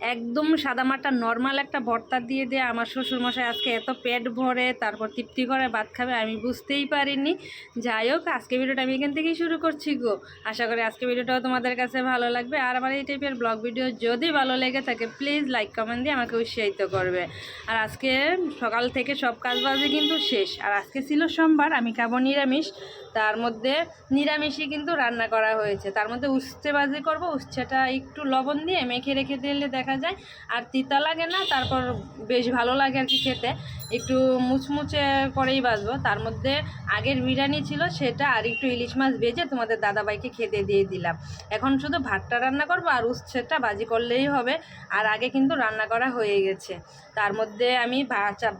একদম সাদামাটা নর্মাল একটা ভর্তা দিয়ে দিয়ে। আমার শ্বশুরমশাই আজকে এত পেট ভরে, তারপর তৃপ্তি করে ভাত খাবে, আমি বুঝতেই পারিনি। যাই হোক, আজকে ভিডিওটা আমি এখান থেকেই শুরু করছি গো। আশা করি আজকে ভিডিওটাও তোমাদের কাছে ভালো লাগবে। আর আমার এই টাইপের ব্লগ ভিডিও যদি ভালো লেগে থাকে প্লিজ লাইক কমেন্ট দিয়ে আমাকে উৎসাহিত করবে। আর আজকে সকাল থেকে সব কাজ বাজে কিন্তু শেষ। আর আজকে ছিল সোমবার, আমি খাব নিরামিষ। তার মধ্যে নিরামিষই কিন্তু রান্না করা হয়েছে। তার মধ্যে উচ্ছে বাজি করব, উচ্ছেটা একটু লবণ দিয়ে মেখে রেখে দিলে দেখা যায়। আর তিতা লাগে না, তারপর বেশ ভালো লাগে আর কি খেতে। একটু মুচমুচে করেই বাজবো তার মধ্যে আগের বিরিয়ানি ছিল, সেটা আর একটু ইলিশ মাছ ভেজে তোমাদের দাদাভাইকে খেতে দিয়ে দিলাম। এখন শুধু ভাতটা রান্না করব আর উচ্ছেটা বাজি করলেই হবে। আর আগে কিন্তু রান্না করা হয়ে গেছে। তার মধ্যে আমি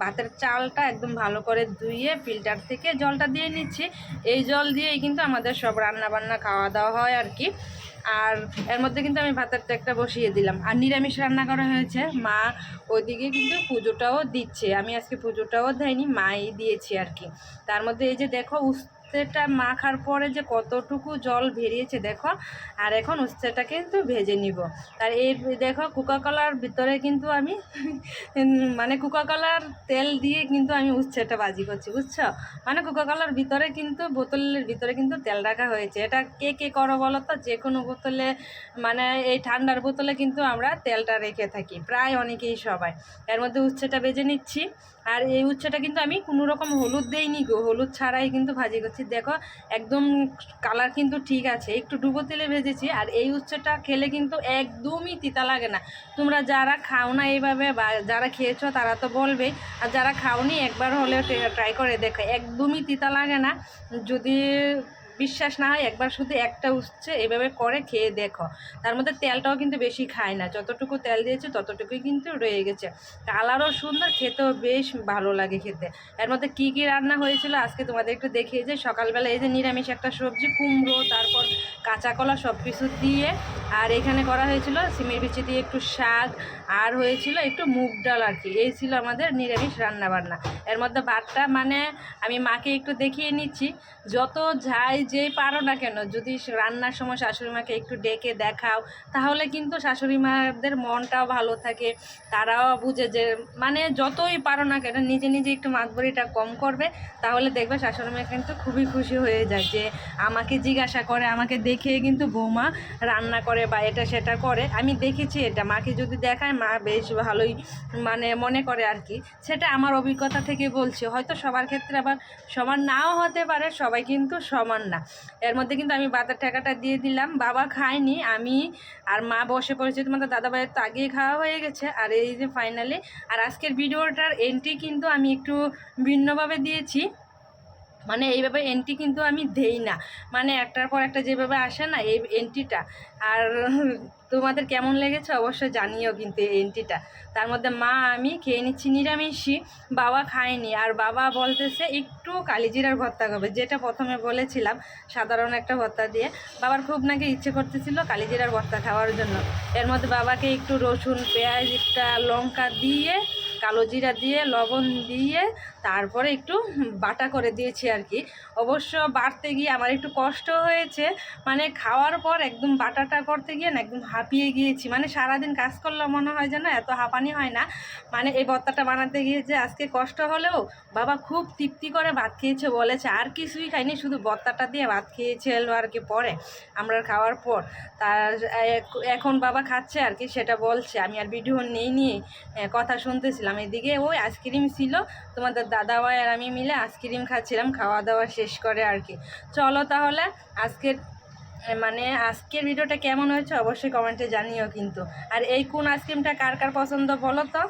ভাতের চালটা একদম ভালো করে ধুয়ে ফিল্টার থেকে জলটা দিয়ে নিচ্ছি। এই জল দিয়েই কিন্তু আমাদের সব রান্না বান্না খাওয়া দাওয়া হয় আর কি। আর এর মধ্যে কিন্তু আমি ভাতের ট্যাকটা বসিয়ে দিলাম। আর নিরামিষ রান্না করা হয়েছে। মা ওইদিকে কিন্তু পুজোটাও দিচ্ছে। আমি আজকে পুজোটাও দেয়নি, মাই দিয়েছি আর কি। তার মধ্যে এই যে দেখো উস্তেটা মাখার পরে যে কতটুকু জল বেরিয়েছে, দেখো। আর এখন উস্তেটা কিন্তু ভেজে নিব। আর এই দেখো কোকা কলার ভিতরে কিন্তু আমি মানে কোকা কলার তেল দিয়ে কিন্তু আমি উচ্ছেটা বাজি করছি, বুঝছ? মানে কোকা কলার ভিতরে কিন্তু, বোতলের ভিতরে কিন্তু তেল রাখা হয়েছে। এটা কে কে করো বলো তো? যে কোনো বোতলে মানে এই ঠান্ডার বোতলে কিন্তু আমরা তেলটা রেখে থাকি, প্রায় অনেকেই সবাই। এর মধ্যে উচ্ছেটা বেজে নিচ্ছি। আর এই উচ্ছেটা কিন্তু আমি কোনো রকম হলুদ দেইনি গো, হলুদ ছাড়াই কিন্তু ভাজি করছি। দেখো, একদম কালার কিন্তু ঠিক আছে। একটু ডুবো তেলে ভেজেছি আর এই উচ্ছেটা খেলে কিন্তু একদমই তিতা লাগে না। তোমরা যারা খাও না এইভাবে বা যারা খেয়েছো তারা তো বলবে, আর যারা খাওনি একবার হলেও ট্রাই করে দেখো, একদমই তিতা লাগে না। যদি বিশ্বাস না হয় একবার শুধু একটা উচ্ছে এভাবে করে খেয়ে দেখো। তার মধ্যে তেলটাও কিন্তু বেশি খায় না। যতটুকু তেল দিয়েছে ততটুকুই কিন্তু রয়ে গেছে। কালারও সুন্দর, খেতেও বেশ ভালো লাগে খেতে। এর মধ্যে কী কী রান্না হয়েছিল আজকে তোমাদের একটু দেখিয়ে যে সকালবেলা এই যে নিরামিষ একটা সবজি, কুমড়ো, তারপর কাঁচা কলা সব কিছু দিয়ে, আর এখানে করা হয়েছিল সিমের বিচি দিয়ে একটু শাক, আর হয়েছিল একটু মুগ ডাল আর কি। এই ছিল আমাদের নিরামিষ রান্না বান্না এর মধ্যে ভাতটা মানে আমি মাকে একটু দেখিয়ে নিচ্ছি। যত যাই যেই পারো না কেন, যদি রান্নার সময় শাশুড়ি মাকে একটু ডেকে দেখাও, তাহলে কিন্তু শাশুড়ি মাদের মনটাও ভালো থাকে, তারাও বুঝে যে মানে যতই পারো না কেন, নিজে নিজে একটু মাতবরিটা কম করবে, তাহলে দেখবে শাশুড়ি মা কিন্তু খুবই খুশি হয়ে যায় যে, আমাকে জিজ্ঞাসা করে, আমাকে দেখে কিন্তু বৌমা রান্না করে বা এটা সেটা করে, আমি দেখেছি এটা, মাকে যদি দেখায়, মা বেশ ভালোই মানে মনে করে আর কি, সেটা আমার অভিজ্ঞতা থেকে বলছি, হয়তো সবার ক্ষেত্রে আবার সমান নাও হতে পারে, সবাই কিন্তু সমান না। এর মধ্যে কিন্তু আমি বাতার টাকাটা দিয়ে দিলাম। বাবা খায়নি, আমি আর মা বসে পড়েছে, তোমাদের দাদা ভাইয়ের তো আগেই খাওয়া হয়ে গেছে। আর এই যে ফাইনালি আর আজকের ভিডিওটার এন্ট্রি কিন্তু আমি একটু ভিন্নভাবে দিয়েছি। মানে এইভাবে এন্ট্রি কিন্তু আমি দেই না। মানে একটার পর একটা যেভাবে আসে না, এই এন্ট্রিটা আর তোমাদের কেমন লেগেছে অবশ্যই জানিও কিন্তু এই এন্ট্রিটা তার মধ্যে মা আমি খেয়ে নিচ্ছি নিরামিষই, বাবা খায়নি। আর বাবা বলতেছে একটু কালিজিরার ভর্তা খাবে, যেটা প্রথমে বলেছিলাম, সাধারণ একটা ভর্তা দিয়ে। বাবার খুব নাকি ইচ্ছে করতেছিল কালিজিরার ভর্তা খাওয়ার জন্য। এর মধ্যে বাবাকে একটু রসুন, পেঁয়াজ, একটা লঙ্কা দিয়ে কালো জিরা দিয়ে, লবণ দিয়ে তারপরে একটু বাটা করে দিয়েছি আর কি। অবশ্য বাড়তে গিয়ে আমার একটু কষ্ট হয়েছে। মানে খাওয়ার পর একদম বাটাটা করতে গিয়ে না একদম হাঁপিয়ে গিয়েছি। মানে সারাদিন কাজ করলে মনে হয় যেন এত হাঁপানি হয় না। মানে এই ভর্তাটা বানাতে গিয়ে যে আজকে কষ্ট হলেও বাবা খুব তৃপ্তি করে ভাত খেয়েছে বলেছে। আর কিছুই খাইনি, শুধু ভর্তাটা দিয়ে ভাত খেয়েছে এলো আর কি পরে আমরা খাওয়ার পর। তার এখন বাবা খাচ্ছে আর কি, সেটা বলছে। আমি আর ভিডিও নেই নিয়ে কথা শুনতেছিলাম। এদিকে। ওই আইসক্রিম ছিল, তোমাদের দাদা ভাই আর আমি মিলে আইসক্রিম খাচ্ছিলাম খাওয়া দাওয়া শেষ করে আর কি। চলো তাহলে, আজকের মানে আজকের ভিডিওটা কেমন হয়েছে অবশ্যই কমেন্টে জানিও কিন্তু। আর এই কোন আইসক্রিমটা কার কার পছন্দ বলো তো?